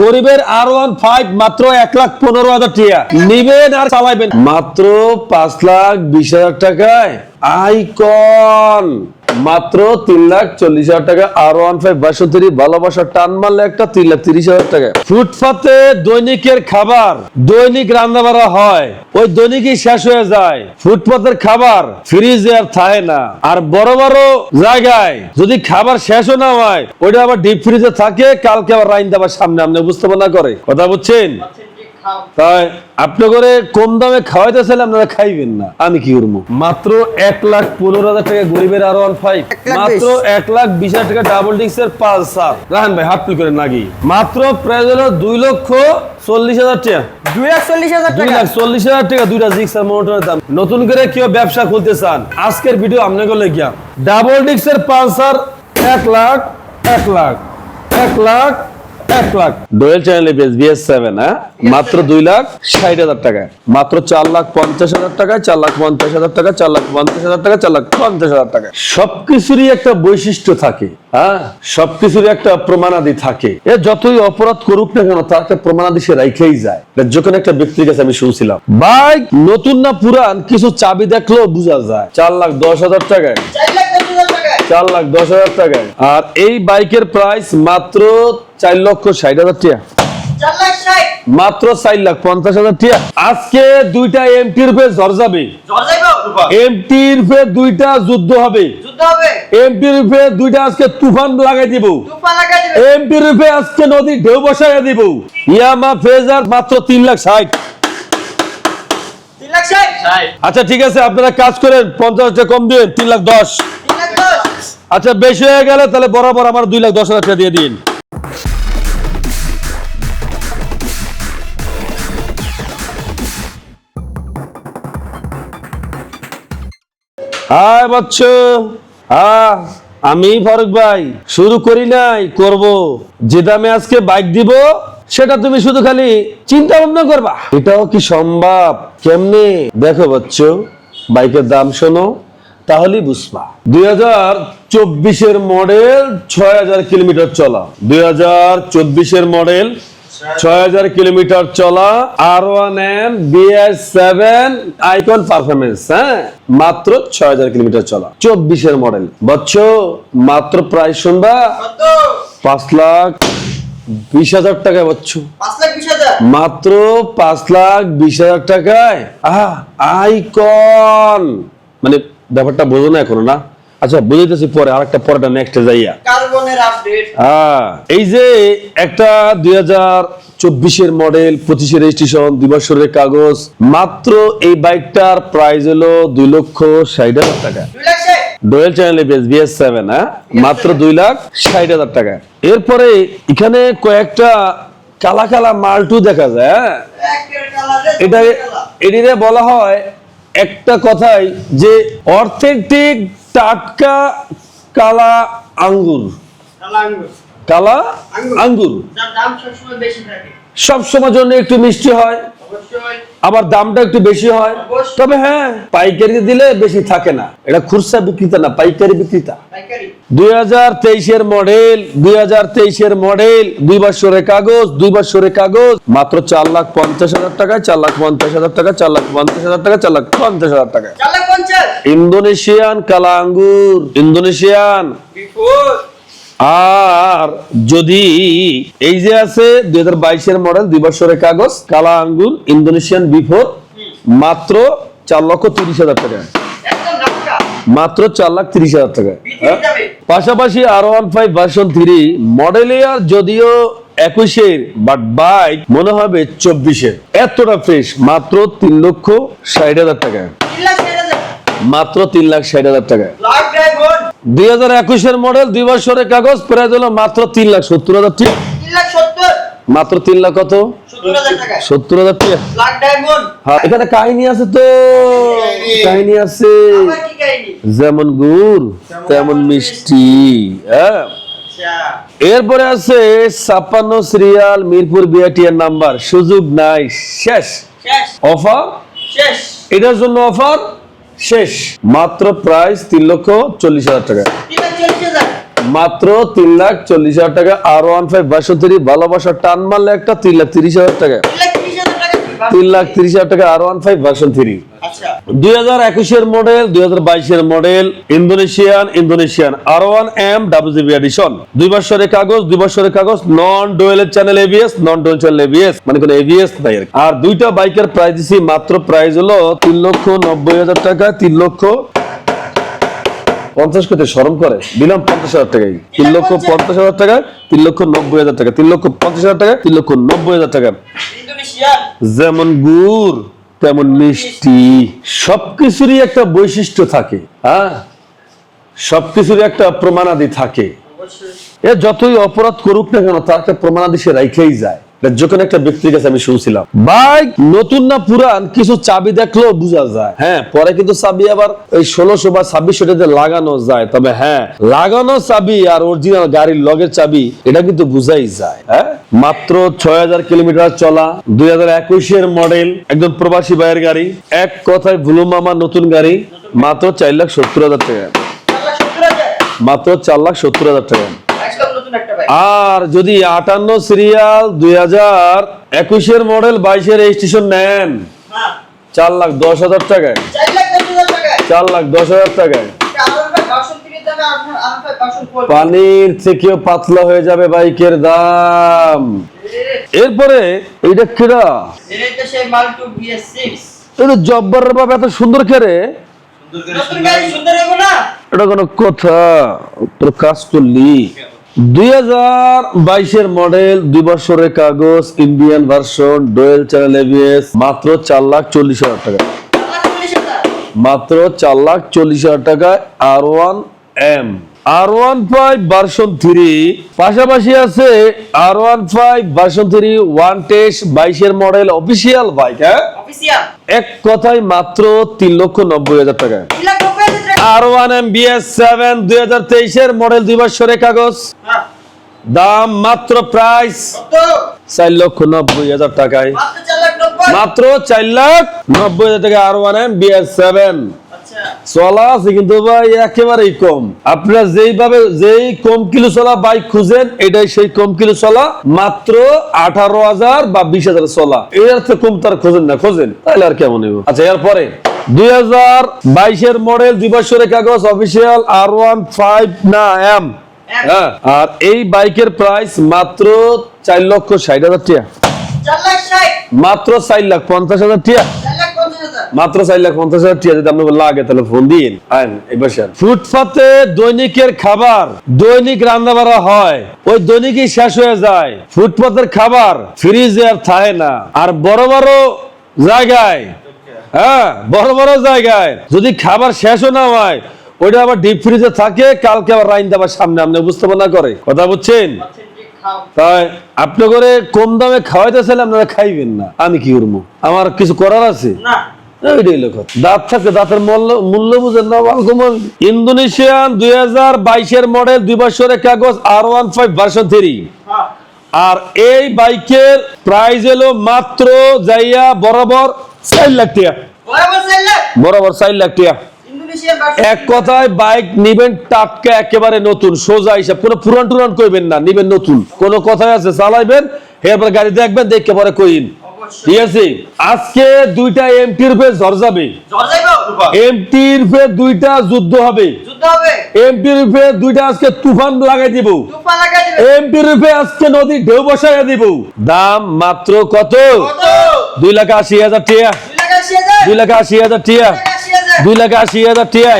গরিবের R one five মাত্র এক লাখ পনেরো হাজার টাকা। নিবেন আর চালাইবেন। মাত্র পাঁচ লাখ বিশ হাজার টাকায় আইকন। মাত্র তিন লাখ চল্লিশ হাজার টাকা আর ওয়ান ফাইভ বাষট্টি ভালোবাসা টান মারলে একটা তিন লাখ তিরিশ হাজার টাকা। ফুটপাতে দৈনিকের খাবার, দৈনিক রান্না বাড়া হয়, ওই দৈনিকই শেষ হয়ে যায়। ফুটপাতের খাবার ফ্রিজে আর থাকে না। আর বড় বড় জায়গায় যদি খাবার শেষও না হয়, ওইটা আবার ডিপ ফ্রিজে থাকে, কালকে আবার রাইন দেবার সামনে আপনি বুঝতে না করে। কথা বুঝছেন? তাই আপনি করে কম দামে খাওয়াইতেছেন আপনারা খাইবেন না। আমি কি করব? মাত্র এক লাখ পনেরো হাজার টাকা গরিবের আর ওয়ান ফাইভ। মাত্র এক লাখ বিশ হাজার টাকা ডাবল ডিক্সের পাঁচ সার রাহান ভাই হাত মাত্র হলো দুই লক্ষ চল্লিশ হাজার টাকা। দুই লাখ চল্লিশ হাজার দুই টাকা? লাখ চল্লিশ হাজার টাকা দুইটা জিক্সার মোটরের দাম। নতুন করে কেউ ব্যবসা খুলতে চান আজকের ভিডিও আপনাকে লেগিয়া ডাবল ডিক্সের পালসার এক লাখ এক লাখ এক লাখ এক লাখ। ডোয়েল চ্যানেলে বেস বিএস সেভেন হ্যাঁ? মাত্র দুই লাখ ষাট হাজার টাকায়। মাত্র চার লাখ পঞ্চাশ হাজার টাকায় চার লাখ পঞ্চাশ হাজার টাকা চার লাখ পঞ্চাশ হাজার টাকা চার লাখ পঞ্চাশ হাজার টাকা সবকিছুরই একটা বৈশিষ্ট্য থাকে হ্যাঁ? সবকিছুরই একটা প্রমাণাদি থাকে। এ যতই অপরাধ করুক না কেন তার একটা প্রমাণাদি সে রাইখেই যায়। যখন একটা ব্যক্তির কাছে আমি শুনছিলাম। বাইক নতুন না পুরান কিছু চাবি দেখলেও বোঝা যায়। চার লাখ দশ হাজার টাকায়। চার লাখ দশ হাজার টাকায়। আর এই বাইকের প্রাইস মাত্র চার লক্ষ ষাট হাজার টাকা মাত্র চার লাখ পঞ্চাশ হাজার টাকা আজকে দুইটা এমটি রূপে ঝড় যাবে। এমটি রূপে। দুইটা যুদ্ধ হবে। এমটি রূপে দুইটা আজকে তুফান লাগাই দিব। এমপি রূপে আজকে নদী ঢেউ বসাইয়া দিব। ইয়ামা ফেজার মাত্র তিন লাখ ষাট। আচ্ছা ঠিক আছে আপনারা কাজ করেন পঞ্চাশ টাকা কম দিন তিন লাখ দশ। আচ্ছা বেশি হয়ে গেলে তাহলে বরাবর আমার দুই লাখ দশ হাজার টাকা দিয়ে দিন। হাই বাচ্চ হ্যাঁ আমি ফারুক ভাই। শুরু করি নাই, করব। যে দামে আজকে বাইক দিব, সেটা তুমি শুধু খালি চিন্তা ভাবনা করবা। এটাও কি সম্ভব? কেমনে? দেখো বাচ্চ বাইকের দাম শোনো, তাহলেই বুঝবা। দুই হাজার চব্বিশের মডেল ছয় হাজার কিলোমিটার চলা। দুই হাজার চব্বিশের মডেল ছয় হাজার কিলোমিটার চলা R one M BS seven icon performance হ্যাঁ? মাত্র ছয় হাজার কিলোমিটার চলা। চব্বিশের মডেল বচ্চ মাত্র প্রাইস শুনবা? পাঁচ লাখ বিশ হাজার টাকায় বচ্চ মাত্র পাঁচ লাখ বিশ হাজার টাকায়? আহা আইকন মানে ব্যাপারটা বোঝো না এখনও না? আচ্ছা বুঝাইতেছি পরে আরেকটা পরেটা নেক্সটে যাইয়া। কার্বনের আপডেট হ্যাঁ এই যে একটা দুই হাজার চব্বিশের মডেল পঁচিশের রেজিস্ট্রেশন দুই বছরের কাগজ মাত্র এই বাইকটার প্রাইস হলো দুই লক্ষ ষাট হাজার টাকা। দুই লাখ ষাট। ডোয়েল চ্যানেল বিএস সেভেন হ্যাঁ? মাত্র দুই লাখ ষাট হাজার টাকা। এরপরে এখানে কয়েকটা কালা কালা মালটু দেখা যায় হ্যাঁ? এটা এটিতে বলা হয় একটা কথাই যে অর্থেটিক টাটকা কালা আঙ্গুর। কালা আঙ্গুর। সব সময় জন্য একটু মিষ্টি হয়। আবার দামটা একটু বেশি হয়। তবে হ্যাঁ পাইকারি দিলে বেশি থাকে না। এটা খুচরা বিক্রেতা না পাইকারি বিক্রেতা। দুই হাজার তেইশের মডেল দুই হাজার তেইশের মডেল দুই বছরের কাগজ দুই বছরের কাগজ। মাত্র চার লাখ পঞ্চাশ হাজার টাকায় চার লাখ পঞ্চাশ হাজার টাকা চার লাখ পঞ্চাশ হাজার টাকা চার লাখ পঞ্চাশ হাজার টাকা ইন্দোনেশিয়ান কালা আঙ্গুর ইন্দোনেশিয়ান আর যদি এই যে আছে দুই হাজার বাইশের মডেল দুই বছরের কাগজ কালা আঙ্গুর ইন্দোনেশিয়ান বিফোর মাত্র চার লক্ষ তিরিশ হাজার টাকা। মাত্র চার লাখ তিরিশ হাজার টাকা। পাশাপাশি R one five version three model year যদিও একুশের বাট বাইক মনে হবে চব্বিশের। এতটা ফ্রেশ মাত্র তিন লক্ষ ষাট হাজার টাকা তিন লাখ ষাট হাজার মাত্র তিন লাখ ষাট হাজার টাকা। দুই হাজার একুশের মডেল দুই বছরের কাগজ প্রায় হলো মাত্র তিন লাখ সত্তর হাজার সত্তর? মাত্র তিন লাখ কত? সত্তর হাজার টাকা। হ্যাঁ এখানে কাহিনী আছে তো। কাহিনী। আছে। যেমন গুড় তেমন মিষ্টি। হ্যাঁ। আচ্ছা। এরপরে আছে ছাপ্পান্ন সিরিয়াল মিরপুর বিআটিআর নাম্বার। সুযোগ নাই। শেষ। শেষ। অফার শেষ। এটার জন্য অফার শেষ। মাত্র প্রাইস তিন লক্ষ চল্লিশ হাজার টাকা। মাত্র তিন লাখ চল্লিশ হাজার টাকা। আর ওয়ান ফাইভ বাষট্টি ভালোবাসা টান মারলে একটা তিন লাখ তিরিশ হাজার টাকা। তিন লাখ তিরিশ হাজার টাকা তিরিশ R one five version three দুই হাজার একুশের মডেল দুই হাজার বাইশের model Indonesian Indonesian R one M WGB edition দুই বছরের কাগজ দুই বছরের কাগজ non ডোয়েলের channel ABS non dual channel ABS মানে কোনো এবিএস নাই আর দুইটা বাইকের প্রাইস দিছি মাত্র প্রাইস হলো তিন লক্ষ নব্বই হাজার টাকা তিন লক্ষ পঞ্চাশ করতে সরম করে। দিলাম পঞ্চাশ হাজার টাকায়। তিন লক্ষ পঞ্চাশ হাজার টাকা তিন লক্ষ নব্বই হাজার টাকা তিন লক্ষ পঞ্চাশ হাজার টাকা তিন লক্ষ নব্বই হাজার টাকা। যেমন গুড়। তেমন মিষ্টি, সবকিছুরই একটা বৈশিষ্ট্য থাকে হ্যাঁ? সবকিছুরই একটা প্রমাণাদি থাকে। এ যতই অপরাধ করুক না কেন, তার একটা প্রমাণাদি সে রাইখেই যায়। যখন একটা ব্যক্তির কাছে আমি শুনছিলাম বাইক নতুন না পুরান, কিছু চাবি দেখলেও বোঝা যায়। হ্যাঁ পরে কিন্তু চাবি আবার এই ষোলোশো বা ছাব্বিশশো টাকাতে লাগানো যায়। তবে হ্যাঁ লাগানো চাবি আর অরিজিনাল গাড়ির লগের চাবি, এটা কিন্তু বুঝাই যায়। হ্যাঁ মাত্র ছয় হাজার কিলোমিটার চলা, দুই হাজার একুশের মডেল, একজন প্রবাসী ভাইয়ের গাড়ি, এক কথায় ভুলু মামা নতুন গাড়ি, মাত্র চার লাখ সত্তর হাজার টাকা। মাত্র চার লাখ সত্তর হাজার টাকা একদম নতুন একটা বাইক আর যদি আটান্ন সিরিয়াল দুই হাজার একুশের মডেল বাইশের রেজিস্ট্রেশন নেন চার লাখ দশ হাজার টাকায়। চার লাখ দশ হাজার টাকায়? পানির থেকেও পাতলা হয়ে যাবে বাইকের দাম। এরপরে এইটা কেডা? এটা জব্বার বাবা এত সুন্দর করে। এটা কোনো কথা তোর কাজ করলি। দুই হাজার বাইশের মডেল দুই বছরের কাগজ Indian version dual channel ABS মাত্র চার লাখ চল্লিশ হাজার টাকা। মাত্র চার লাখ চল্লিশ হাজার টাকায় R one M. R one five version three পাশাপাশি আছে R one five version three one test বাইশের মডেল অফিসিয়াল বাইক হ্যাঁ? এক কথায় মাত্র তিন লক্ষ নব্বই হাজার টাকা। ওয়ান এম বিএস সেভেন দুই হাজার তেইশের মডেল দুই বছরের কাগজ দাম মাত্র প্রাইস চার লক্ষ নব্বই হাজার টাকায়। মাত্র চার লাখ নব্বই মাত্র চার লাখ নব্বই হাজার টাকা R one M BS seven. আচ্ছা। চলা আছে কিন্তু ভাই একেবারেই কম। আপনারা যেইভাবে যেই কম কিলো চলা বাইক খুঁজেন এটাই সেই কম কিলো চলা মাত্র আঠারো হাজার বা বিশ হাজার চলা। এর থেকে কম তার খোঁজেন না খোঁজেন তাহলে আর কেমন আচ্ছা এরপরে দুই হাজার বাইশের মডেল দুই বছরের কাগজ অফিসিয়াল আর ওয়ান ফাইভ না এম হ্যাঁ আর এই বাইকের প্রাইস মাত্র চার লক্ষ ষাট হাজার লাখ মাত্র চার লাখ পঞ্চাশ হাজার হাজার। মাত্র চার লাখ পঞ্চাশ হাজার টাকা যদি আপনার লাগে তাহলে ফোন দিন আইন এবার ফুটপাতে দৈনিকের খাবার দৈনিক রান্না বাড়া হয় ওই দৈনিকই শেষ হয়ে যায়। ফুটপাতের খাবার ফ্রিজে আর থাকে না। আর বড় বড় জায়গায় হ্যাঁ বড় বড় জায়গায়। যদি খাবার শেষও না হয় ওইটা আবার ডিপ ফ্রিজে থাকে কালকে আবার রাইন দেবার সামনে আপনি বুঝতে না করে। কথা বুঝছেন? তাই আপনি করে কম দামে আপনারা খাইবেন না। আমি কি করব? আমার কিছু করার আছে? না। এইটাই দাঁত থাকতে দাঁতের মূল্য মূল্য বুঝেন না ইন্দোনেশিয়ান দুই হাজার বাইশের মডেল দুই বছরের কাগজ R one five version three আর এই বাইকের প্রাইস এলো মাত্র যাইয়া বরাবর চার লাখ বরাবর চার লাখ? এক কথায় বাইক নিবেন টাটকা একেবারে নতুন সোজা হিসাব। কোনো পুরান টুরান কইবেন না নিবেন নতুন। কোন কথায় আছে চালাইবেন এরপর গাড়ি দেখবেন দেখে পরে কইন। ঠিক আছে? আজকে দুইটা এমটির উপরে ঝর যাবে। এমটির উপরে দুইটা যুদ্ধ হবে। এমটির উপরে দুইটা আজকে তুফান লাগাই দিব। এমটির উপরে আজকে নদী ঢেউ বসাইয়া দিব। দাম মাত্র কত? দুই লাখ আশি হাজার টিয়া। দুই লাখ আশি হাজার। টিয়া। দুই লাখ আশি হাজার। দুই লাখ আশি হাজার টিয়া।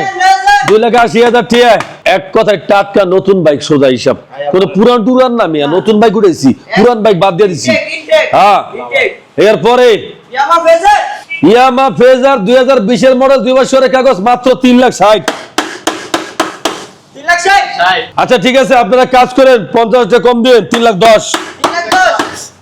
দুই লাখ আশি হাজার টিয়া। এক কথায় টাটকা নতুন বাইক সোজা হিসাব। কোন পুরান টুরান না মিয়া নতুন বাইক উঠেছি পুরান বাইক বাদ দিয়ে দিছি। হ্যাঁ। এরপরে? Yamaha Fazer. দুই হাজার বিশের মডেল দুই বছরের কাগজ মাত্র তিন লাখ ষাট। আচ্ছা ঠিক আছে আপনারা কাজ করেন পঞ্চাশ টাকা কম দিন তিন লাখ দশ।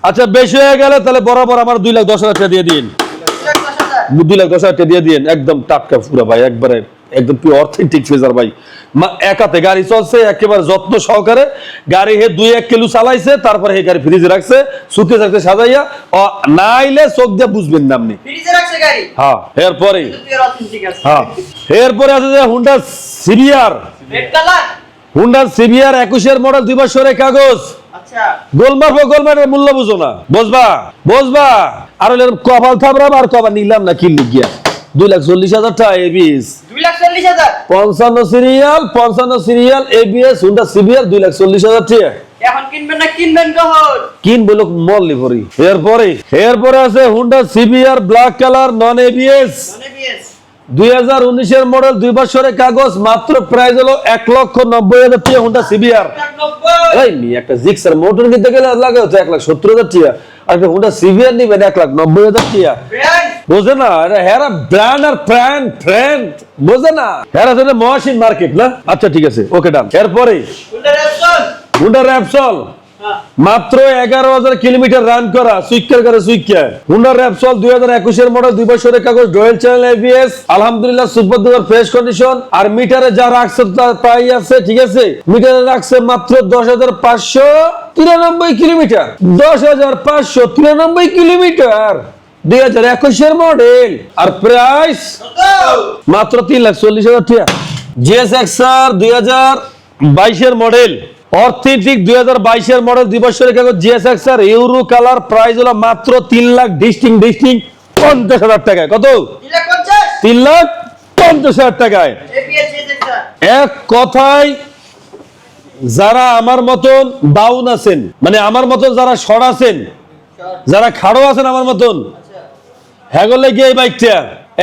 আচ্ছা বেশি হয়ে গেলে তাহলে বরাবর আমার দুই লাখ দশ হাজার টাকা দিয়ে দিন। তিন লাখ দশ হাজার। দুই লাখ দশ হাজার টাকা দিয়ে দিন একদম টাটকা পুরা ভাই একবারে। একদম পিওর অথেন্টিক ফেজার ভাই। মা- একাতে গাড়ি চলছে একেবারে যত্ন সহকারে। গাড়ি হে দুই এক কিলো চালাইছে তারপরে হে গাড়ি ফ্রিজে রাখছে সুখে থাকতে সাজাইয়া। ও না আইলে চোখ দিয়ে বুঝবেন না আপনি। ফ্রিজে রাখছে গাড়ি? হ্যাঁ এরপরে। হ্যাঁ এরপরে আছে যে হুন্ডা কালার হুন্ডা সিভিআর একুশের মডেল দুই বছরের কাগজ। আচ্ছা। গোল মারবো গোল মারের মূল্য বুঝো না। বুঝবা? বুঝবা? আর কপাল আর কবার নিলাম না কিনলি গিয়া। দুই লাখ চল্লিশ হাজার টাকা এবিএস দুই লাখ পঞ্চান্ন সিরিয়াল পঞ্চান্ন সিরিয়াল এবিএস হুন্ডা সিভিআর দুই লাখ চল্লিশ হাজার ঠিক এখন কিনবেন না কিনবেন কখন? কিন বলো মল্লি ভরি এরপরে এরপরে আছে Honda CBR black colour non ABS non BS দুই হাজার উনিশের মডেল দুই বছরের কাগজ মাত্র প্রাইস হলো এক লক্ষ নব্বই হাজার হুন্ডা নি একটা জিক্সার মোটর কিনতে গেলে লাগে এক লাখ সত্তর হাজার টাকা আর একটা হুন্ডা সিভিআর নিবেন এক লাখ নব্বই হাজার বোঝে না এটা হেরা ব্র্যান্ড আর ট্রেন্ড বোঝে না। হেরা মহাসিন মার্কেট না? আচ্ছা ঠিক আছে ওকে ডান এরপরে হুন্ডা র্যাপসল মাত্র এগারো হাজার কিলোমিটার রান করা, সুইকার করে সুইকার। হুন্ডা র্যাপসল দুই হাজার একুশের মডেল দুই বছরের কাগজ ডোয়েল চ্যানেল এবিএস আলহামদুলিল্লাহ সুপার দুবার ফ্রেশ কন্ডিশন আর মিটারে যা রাখছে তা- তাই আছে, ঠিক আছে? মিটারে রাখছে মাত্র দশ হাজার পাঁচশো তিরানব্বই কিলোমিটার। দশ হাজার পাঁচশো তিরানব্বই কিলোমিটার। দুই হাজার একুশের মডেল আর প্রাইস মাত্র তিন লাখ চল্লিশ হাজার জিএস এক্সআর দুই হাজার বাইশের মডেল অর্থেটিক দুই হাজার বাইশের মডেল দুই বছরের কাগজ GS XR euro colour price হলো মাত্র তিন লাখ ডিস্টিং ডিস্টিং পঞ্চাশ হাজার টাকায়। কত? তিন লাখ পঞ্চাশ। হাজার টাকায়। এক কথায় যারা আমার মতন বাউন আছেন মানে আমার মতন যারা সর আছেন যারা খাড়ো আছেন আমার মতন হ্যাগলে গিয়ে এই বাইকটা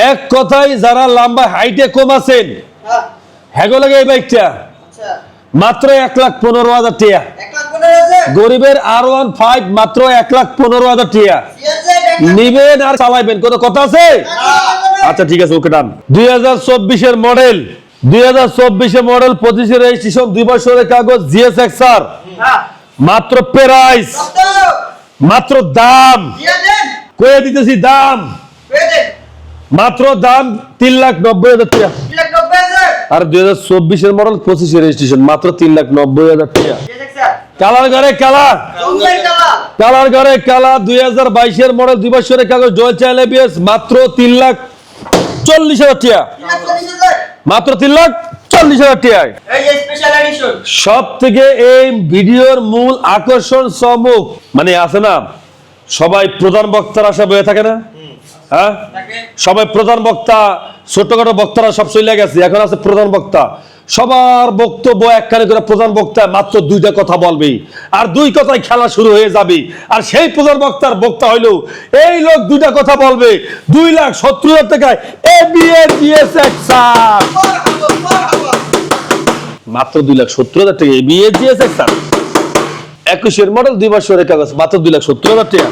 এক কথায় যারা লম্বা হাইটে কম আছেন হ্যাঁ। হ্যাগলে গিয়ে এই বাইকটা আচ্ছা। মাত্র এক লাখ পনেরো হাজার টিয়া। গরিবের আর ওয়ান ফাইভ মাত্র এক লাখ পনেরো হাজার টিয়া। নিবেন আর চালাইবেন কোনো কথা আছে? আচ্ছা ঠিক আছে ওকে ডান। দুই হাজার চব্বিশের মডেল দুই হাজার মডেল পঁচিশে রেজিস্ট্রেশন দুই বছরের কাগজ জিএস এক্সআর। হ্যাঁ। মাত্র প্রাইস মাত্র দাম। কয়ে দিতেছি দাম। মাত্র দাম তিন লাখ নব্বই হাজার টাকা তিন লাখ নব্বই হাজার আর দুই হাজার চব্বিশের মডেল পঁচিশে রেজিস্ট্রেশন মাত্র তিন লাখ নব্বই হাজার টাকা। কালার ঘরে কালার। কালার। কালার ঘরে কালা দুই হাজার বাইশের মডেল দুই বছরের কাগজ জয় চাইল এবিএস মাত্র তিন লাখ চল্লিশ হাজার টাকা। মাত্র তিন লাখ চল্লিশ হাজার সব থেকে এই ভিডিওর মূল আকর্ষণ চমক মানে আছে না সবাই প্রধান বক্তার আশা বয়ে থাকে না? হ্যাঁ? সবাই প্রধান বক্তা ছোটখাটো বক্তারা সব চলে গেছে, এখন আছে প্রধান বক্তা। সবার বক্তব্য একখানে করে প্রধান বক্তা মাত্র দুইটা কথা বলবে। আর দুই কথায় খেলা শুরু হয়ে যাবে। আর সেই প্রধান বক্তার বক্তা হইল, এই লোক দুইটা কথা বলবে। দুই লাখ সত্তর হাজার টাকায় এ মাত্র দুই লাখ সত্তর হাজার টাকা এ বিএ জিএস এক্সার একুশের মডেল দুই বছরের কাগজ, মাত্র দুই লাখ সত্তর হাজার টাকা।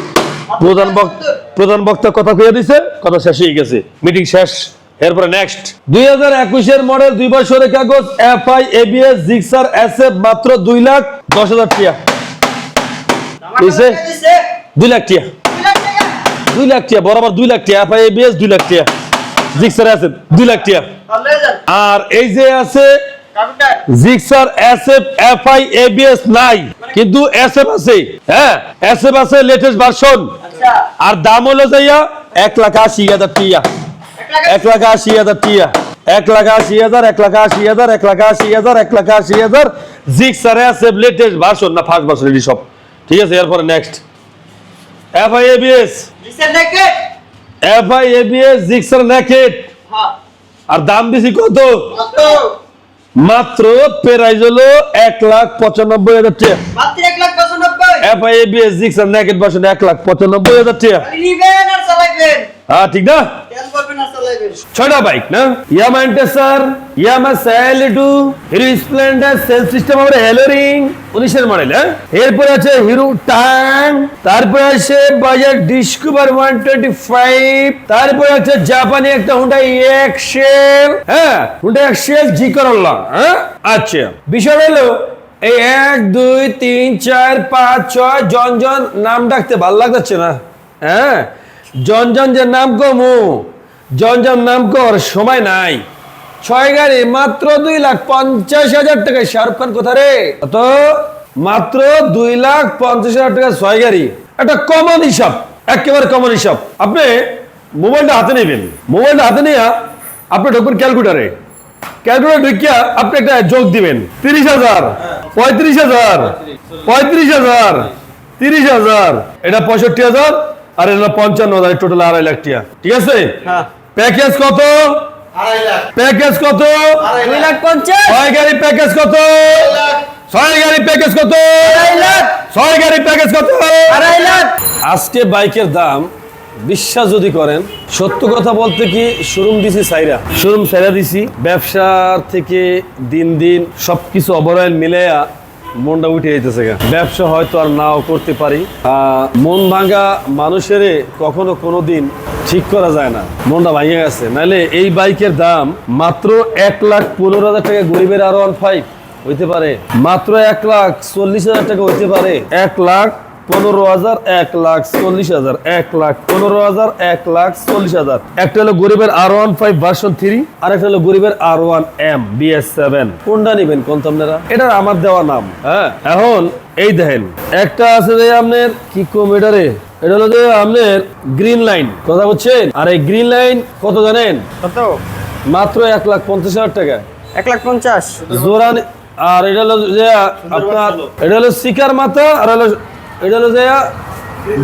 প্রধান বক্তা প্রধান বক্তা কথা কয়ে দিছে। কথা শেষ হয়ে গেছে। মিটিং শেষ এরপরে নেক্সট দুই হাজার একুশের মডেল দুই বছরের কাগজ F I ABS Gixxer S F মাত্র দুই লাখ দশ হাজার দিছে? দুই লাখ টাকা দুই লাখ টাকা বরাবর দুই লাখ টাকা এফ আই এবিএস দুই লাখ টিয়া। জিক্সার এস এফ দুই লাখ টিয়া। আর এই যে আছে Gixxer S F F I ABS নাই। কিন্তু এস এফ আছে হ্যাঁ? এস এফ আছে লেটেস্ট ভার্সন আচ্ছা। আর দাম হলো যাইয়া এক লাখ আশি হাজার টিয়া। এক লাখ আশি? হাজার টিয়া। এক লাখ আশি হাজার এক লাখ আশি হাজার এক লাখ আশি হাজার এক লাখ আশি হাজার। Gixxer S F latest version না ফার্স্ট ভার্সন এটি সব। ঠিক আছে এরপরে নেক্সট এফ আই এবিএস দিছে naked F I ABS Gixxer naked আর দাম দিছি কত? কত? মাত্র প্রাইজ হলো এক লাখ পঁচানব্বই হাজার টাকা। এক লাখ পঁচানব্বই? হাজার টাকা। হ্যাঁ ঠিক না? ছয়টা বাইক না? ইয়ামা স্যালিটু হিরো স্প্লেন্ডার, সেল সিস্টেম হেলোরিং মডেল হ্যাঁ? আছে হিরো আছে বাজার ডিসকভার ওয়ান টোয়েন্টি ফাইভ আছে জাপানি একটা হুন্ডা এক্সেল হ্যাঁ? হুন্ডা এক্সেল জি করল্লা হ্যাঁ? আচ্ছা বিষয় হলো এই এক, দুই, তিন, চার, পাঁচ, ছয়, জন জন নাম ডাকতে ভালো লাগছে না হ্যাঁ? জন জন যে নাম কমু জন জন নাম কর সময় নাই। ছয় গাড়ি, মাত্র দুই লাখ পঞ্চাশ হাজার টাকা শাহরুখ খান কোথা রে? তো মাত্র দুই লাখ পঞ্চাশ হাজার টাকা ছয় গাড়ি। একটা কমন হিসাব, একেবারে কমন হিসাব। আপনি মোবাইলটা হাতে নেবেন। মোবাইলটা হাতে নিয়ে আপনি ঢুকবেন ক্যালকুলেটারে। ক্যালকুলেটর ঢুকিয়া আপনি একটা যোগ দিবেন। তিরিশ হাজার, পঁয়ত্রিশ হাজার পঁয়ত্রিশ হাজার, তিরিশ হাজার, এটা পঁয়ষট্টি হাজার আর এটা পঞ্চান্ন হাজার টোটাল আড়াই লাখ টাকা ঠিক আছে? হ্যাঁ। প্যাকেজ কত? প্যাকেজ কত? দুই লাখ। লাখ পঞ্চাশ। ছয় গাড়ি প্যাকেজ কত? ছয় গাড়ি প্যাকেজ কত? ছয় গাড়ি প্যাকেজ কত? আড়াই লাখ। আজকে বাইকের দাম বিশ্বাস যদি করেন সত্য কথা বলতে কি শোরুম দিছি সাইরা। শোরুম সাইরা দিছি। ব্যবসার থেকে দিন দিন সবকিছু অবরয়েল মিলেয়া মনটা উঠে যেতেছে। ব্যবসা হয়তো আর নাও করতে পারি। মন ভাঙ্গা মানুষের কখনো কোনো দিন ঠিক করা যায় না। মনটা ভাঙে গেছে। নাহলে এই বাইকের দাম মাত্র এক লাখ পনেরো হাজার টাকা গরিবের আর ওয়ান ফাইভ হইতে পারে। মাত্র এক লাখ চল্লিশ হাজার টাকা হইতে পারে। এক লাখ পনেরো হাজার এক লাখ চল্লিশ হাজার এক লাখ পনেরো হাজার এক লাখ চল্লিশ হাজার। একটা হলো গরিবের R one five version three আর একটা হলো গরিবের R one M BS seven কোনটা নিবেন কোন আপনারা এটা আমার দেওয়া নাম। হ্যাঁ এখন এই দেখেন একটা আছে যে আপনার কি কম এটারে এটা হলো যে আপনার গ্রিন লাইন কথা বলছেন আর এই গ্রিন লাইন কত জানেন? কত? মাত্র এক লাখ পঞ্চাশ হাজার টাকা। এক লাখ পঞ্চাশ। জোরান আর এটা হলো যে আপনার এটা হলো শিকার মাথা আর হলো এটা হলো যে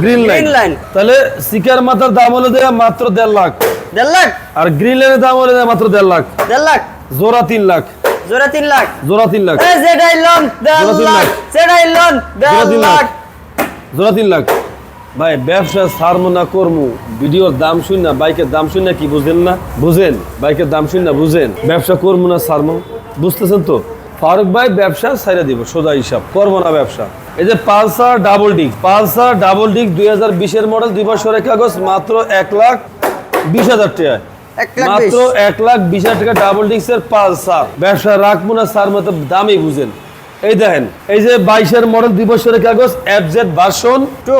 গ্রিন লাইন line। তাহলে শিকার মাথার দাম হলো যে মাত্র দেড় লাখ। দেড় লাখ? আর গ্রিন লাইনের দাম হলো মাত্র দেড় লাখ। দেড় লাখ? জোড়া তিন লাখ। জোড়া তিন লাখ? জোড়া তিন লাখ। এ যেটাই লোন দেড় লাখ। সেটাই লোন দেড় লাখ। জোড়া তিন লাখ। ভাই ব্যবসা সারমো না করমু। ভিডিওর দাম শুন না বাইকের দাম শুন না কি বুঝেন না? বুঝেন বাইকের দাম শুন না বুঝেন। ব্যবসা করব না সারমো বুঝতেছেন তো? ফারুক ভাই ব্যবসা সাইরা দিব সোজা হিসাব করব না ব্যবসা। এই যে Pulsar double disc Pulsar double disc দুই হাজার বিশের মডেল দুই বছরের কাগজ মাত্র এক লাখ বিশ হাজার টাকা মাত্র এক লাখ বিশ হাজার টাকা ডাবল ডিক্সের পালসার। ব্যবসা রাখব না সার মতো দামই বুঝেন। এই দেখেন এই যে বাইশের মডেল দুই বছরের কাগজ F Z version two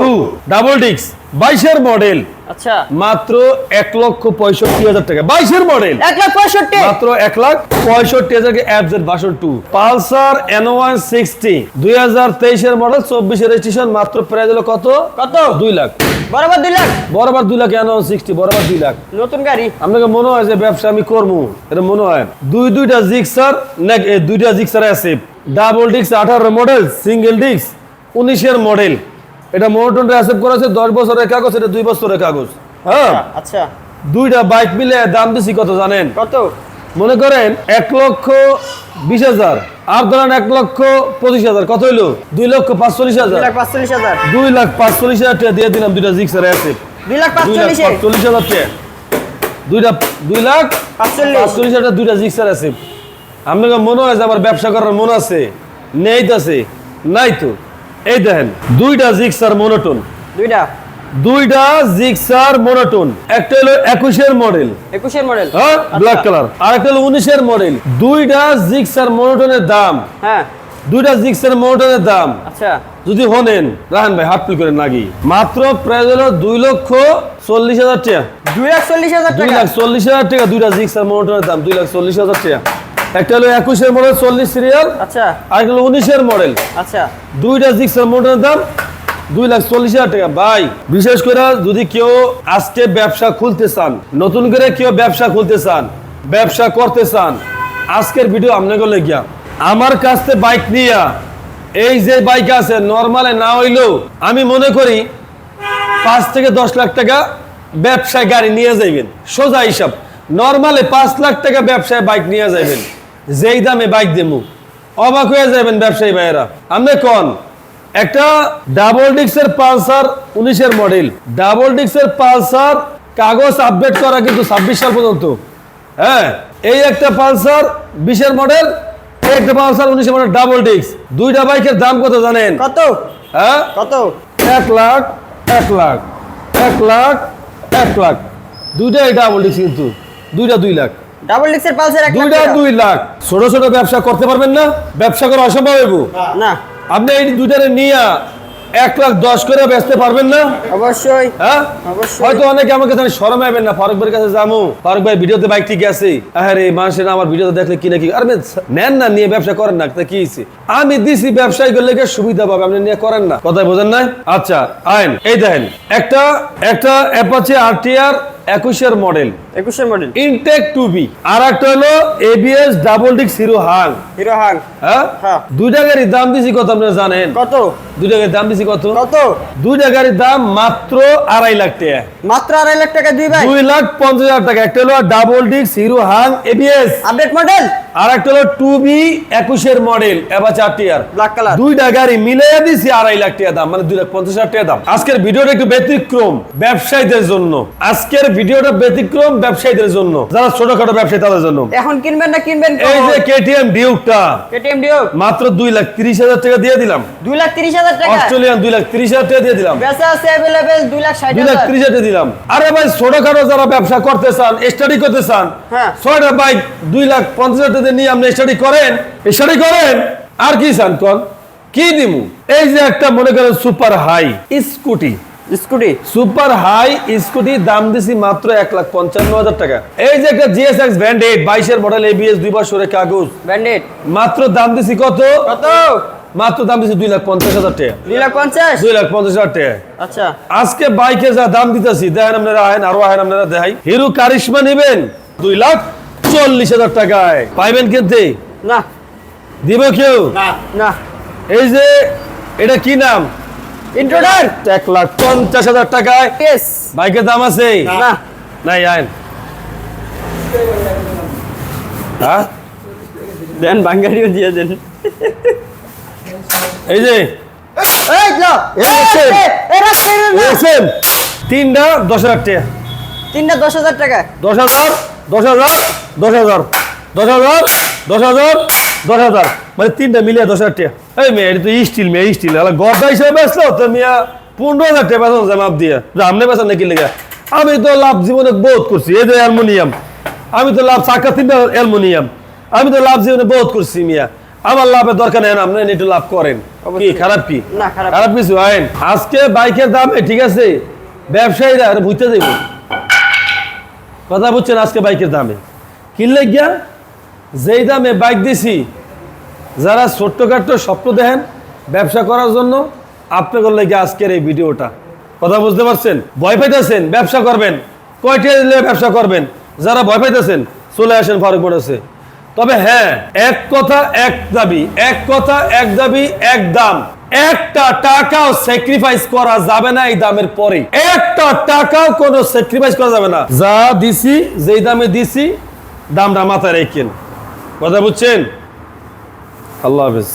double discs বাইশের মডেল আচ্ছা। মাত্র এক লক্ষ পঁয়ষট্টি হাজার টাকা। বাইশের মডেল এক লাখ পঁয়ষট্টি। মাত্র এক লাখ পঁয়ষট্টি হাজার F Z version two Pulsar N one sixty দুই হাজার তেইশের মডেল চব্বিশের রেজিস্ট্রেশন মাত্র প্রায় দিল কত? কত? দুই লাখ। বরাবর দুই লাখ। বরাবর দুই লাখ এন ওয়ান সিক্সটি বরাবর দুই লাখ। নতুন গাড়ি। আপনাকে মনে হয় যে ব্যবসা আমি করব? এটা মনে হয়। দুই দুইটা জিক্সার না দুইটা জিক্সার আছে। ডাবল ডিক্স আঠারো মডেল সিঙ্গেল ডিক্স উনিশের মডেল এটা মোটন অ্যাসেপ্ট করা আছে দশ বছরের কাগজ এটা দুই বছরের কাগজ। হ্যাঁ? আচ্ছা দুইটা বাইক মিলে দাম বেশি কত জানেন? কত? মনে করেন এক লক্ষ বিশ হাজার আর ধরেন এক লক্ষ পঁচিশ হাজার কত হইল? দুই লক্ষ পাঁচচল্লিশ হাজার। দুই লাখ পাঁচচল্লিশ হাজার। টাকা দিয়ে দিলাম দুইটা জিক্সার আছে দুই লাখ পাঁচচল্লিশে হাজার টাকা। দুইটা দুই লাখ পাঁচচল্লিশ। হাজার দুইটা জিক্সার আছে আপনাকে মনে হয় যে আমার ব্যবসা করার মন আছে? নেই তো আছে? নাই তো? এই দেখেন দুইটা জিক্সার মনোটন। দুইটা? দুইটা জিক্সার মনোটন। একটা হলো একুশের মডেল। একুশের মডেল? হ্যাঁ ব্ল্যাক কালার। আর একটা হলো উনিশের মডেল। দুইটা জিক্সার মনোটনের দাম। হ্যাঁ। দুইটা জিক্সার মনোটনের দাম। আচ্ছা। যদি হনেন রাহান ভাই হাত পিল করেন নাকি মাত্র প্রায় হলো দুই লক্ষ চল্লিশ হাজার টাকা। দুই লাখ চল্লিশ হাজার দুই টাকা? লাখ চল্লিশ হাজার টাকা দুইটা জিক্সার মোটরের দাম দুই লাখ চল্লিশ হাজার টাকা। একটা হলো একুশের মডেল চল্লিশ সিরিয়াল আচ্ছা। আর হলো উনিশের মডেল আচ্ছা। দুইটা জিক্সার মোটরের দাম দুই লাখ চল্লিশ হাজার টাকা। ভাই বিশেষ করে যদি কেউ আজকে ব্যবসা খুলতে চান নতুন করে কেউ ব্যবসা খুলতে চান ব্যবসা করতে চান আজকের ভিডিও আপনাকে লেগিয়া আমার কাছ থেকে বাইক নিয়া এই যে বাইক আছে নর্মালে না হইলেও আমি মনে করি পাঁচ থেকে দশ লাখ টাকা ব্যবসায় গাড়ি নিয়ে যাইবেন। সোজা হিসাব নর্মালে পাঁচ লাখ টাকা ব্যবসায় বাইক নিয়ে যাইবেন। যেই দামে বাইক দেবো অবাক হয়ে যাবেন ব্যবসায়ী ভাইয়েরা। আপনি কন? একটা ডাবল ডিক্সের পালসার উনিশের মডেল ডাবল ডিক্সের পালসার কাগজ আপডেট করা কিন্তু ছাব্বিশ সাল পর্যন্ত। হ্যাঁ এই একটা পালসার বিশের মডেল একটা পালসার উনিশের মডেল ডাবল ডিক্স দুইটা বাইকের দাম কত জানেন? কত? হ্যাঁ? কত? এক লাখ এক লাখ এক লাখ এক লাখ। দুইটাই ডাবল ডিক্স কিন্তু। দুইটা দুই লাখ। ডাবল ডিক্সের পালসার এক লাখ দুইটা দুই লাখ। ছোট ছোট ব্যবসা করতে পারবেন না? ব্যবসা করা অসম্ভব হইব। না। আপনি এই দুইটারে নিয়ে এক লাখ দশ করে বেচতে পারবেন না? অবশ্যই। হ্যাঁ? হয়তো অনেকে আমাকে আইবেন না। ফারুক ভাইয়ের কাছে যাব ফারুক ভাই ভিডিওতে বাইক ঠিক আছে। আরে মানুষের আমার ভিডিওতে দেখলে কিনে কি আরে নেন না নিয়ে ব্যবসা করেন না। তা কি হয়েছে আমি দিছি ব্যবসায় করলে সুবিধা পাবে? আপনি নিয়ে করেন না। কথাই বোঝেন না আচ্ছা আইন। এই দেখেন একটা একটা অ্যাপাচি আরটিআর একুশের মডেল। একুশের model. Intake two B R একটা হলো ABS double disc Hero Hunk Hero Hunk হ্যাঁ। দুইটা গাড়ির দাম দিছি কত আপনারা জানেন? কত? দুইটা জায়গার দাম দিছি কত? কত? দুইটা গাড়ির দাম মাত্র আড়াই লাখ টাকা। মাত্র আড়াই লাখ টাকা দুই ভাই। দুই লাখ পঞ্চাশ হাজার টাকা। একটা হলো double disc Hero Hunk ABS update model আর একটা হলো টু বি একুশের মডেল এবার চার টিয়ার ব্ল্যাক কালার দুইটা গাড়ি দিছি আড়াই লাখ টাকা দাম মানে দুই লাখ পঞ্চাশ হাজার টাকা দাম। আজকের ভিডিওটা একটু ব্যতিক্রম ব্যবসায়ীদের জন্য। আজকের ভিডিওটা ব্যতিক্রম ব্যবসায়ীদের জন্য। যারা ছোটখাটো ব্যবসায়ী তাদের জন্য। এখন কিনবেন না কিনবেন এই যে কেটিএম ডিউকটা কেটিএম ডিও মাত্র দুই লাখ তিরিশ হাজার টাকা দিয়ে দিলাম। দুই লাখ তিরিশ হাজার টাকা? অস্ট্রেলিয়ান দুই লাখ তিরিশ হাজার টাকা দিয়ে দিলাম। বেচা আছে অ্যাভেলেবেল দুই লাখ ষাট দুই লাখ ত্রিশ হাজার দিলাম। আরে ভাই ছোটখাটো যারা ব্যবসা করতে চান স্টাডি করতে চান হ্যাঁ। ছয়টা বাইক দুই লাখ পঞ্চাশ হাজার টাকা নিয়ে আপনি স্টাডি করেন স্টাডি করেন আর কি চান কন? কি দিমু? এই যে একটা মনে করেন super high Scooty Scooty. Super high Scooty দাম দিছি মাত্র এক লাখ পঞ্চান্ন হাজার টাকা। এই যে একটা জিএসএক্স ব্যান্ড এইট বাইশের মডেল এবিএস দুই বছরের কাগজ। ব্যান্ডেড মাত্র দাম দিছি কত? কত? মাত্র দাম দিছি দুই লাখ পঞ্চাশ হাজার টাকা। দুই লাখ পঞ্চাশ? দুই লাখ পঞ্চাশ হাজার টাকা। আচ্ছা। আজকে বাইকে যা দাম দিতেছি দেখেন আপনারা আহেন আরও আহেন আপনারা দেখাই। হিরো কারিশমা নেবেন দুই লাখ। চল্লিশ হাজার টাকায়। পাইবেন কিনতে? না। দিব কেউ? না। এই যে এটা কি নাম? ইন্ট্রোডার এক লাখ পঞ্চাশ হাজার টাকায়। বাইকের দাম আছে? না। নাই আইন। হ্যাঁ? দেন বাঙ্গালিও দিয়ে দেন। এই যে। তিনটা দশ হাজার টাকা। তিনটা দশ হাজার টাকা দশ হাজার? দশ হাজার দশ হাজার দশ হাজার দশ হাজার দশ হাজার। মানে তিনটা মিলিয়ে দশ হাজার টাকা। এই মেয়ে এটা তো স্টিল মেয়ে স্টিল আলা গড়টা হিসেবে বেসলো তো মিয়া পনেরো হাজার টাকা বেতন আছে মাপ দিয়ে। আপনি বেসন নাকি লেগে? আমি তো লাভ জীবনে বহুত করছি এই যে অ্যালমোনিয়াম। আমি তো লাভ চাকা তিনটা অ্যালমোনিয়াম। আমি তো লাভ জীবনে বহুত করছি মিয়া। আমার লাভের দরকার নেই আপনি একটু লাভ করেন। কি খারাপ কি? খারাপ। কিছু আইন আজকে বাইকের দামে ঠিক আছে? ব্যবসায়ীরা বুঝতে দেবো কথা বুঝছেন আজকে বাইকের দামে? কিনলে গিয়া যেই দামে বাইক দিছি, যারা ছোট্ট ছোট্টখাট্ট স্বপ্ন দেখেন, ব্যবসা করার জন্য, আপনাদের লেগে আজকের এই ভিডিওটা। কথা বুঝতে পারছেন? ভয় পাইতেছেন, ব্যবসা করবেন। কয়টা ব্যবসা করবেন? যারা ভয় পাইতেছেন, চলে আসেন ফারুক মোটরসে তবে হ্যাঁ এক কথা এক দাবি, এক কথা এক দাবি, এক দাম। একটা টাকাও স্যাক্রিফাইস করা যাবে না এই দামের পরে একটা টাকাও কোনো স্যাক্রিফাইস করা যাবে না। যা দিছি, যেই দামে দিছি, দামটা মাথায় রেখেন। কথা বুঝছেন? আল্লাহ হাফেজ।